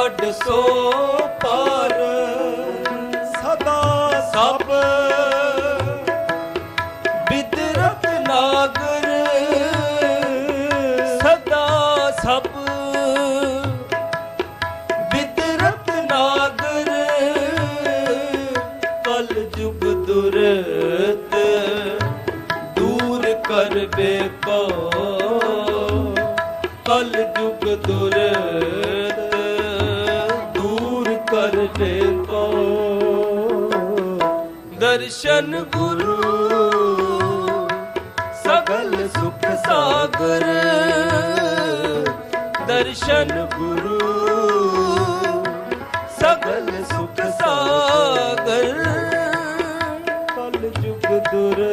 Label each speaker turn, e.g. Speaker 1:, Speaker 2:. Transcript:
Speaker 1: ਵੱਡ ਸੋ ਪਰ। ਸਦਾ ਸਭ ਬਿਦਰਤ ਨਾਗਰ। ਸਦਾ ਸਭ ਬਿਦਰਤ ਨਾਗਰ। ਕਲ ਜੁਗ ਦੁਰਤ ਦੂਰ ਕਰ ਬੇਪਾ ਕਲ ਜੁਗ ਦੁਰਤ ਕਰਵੇ ਕੋ ਦਰਸ਼ਨ ਗੁਰੂ ਸਗਲ ਸੁਖ ਸਾਗਰ ਦਰਸ਼ਨ ਗੁਰੂ ਸਗਲ ਸੁਖ ਸਾਗਰ ਕਲ ਜੁਗ ਦੁਰ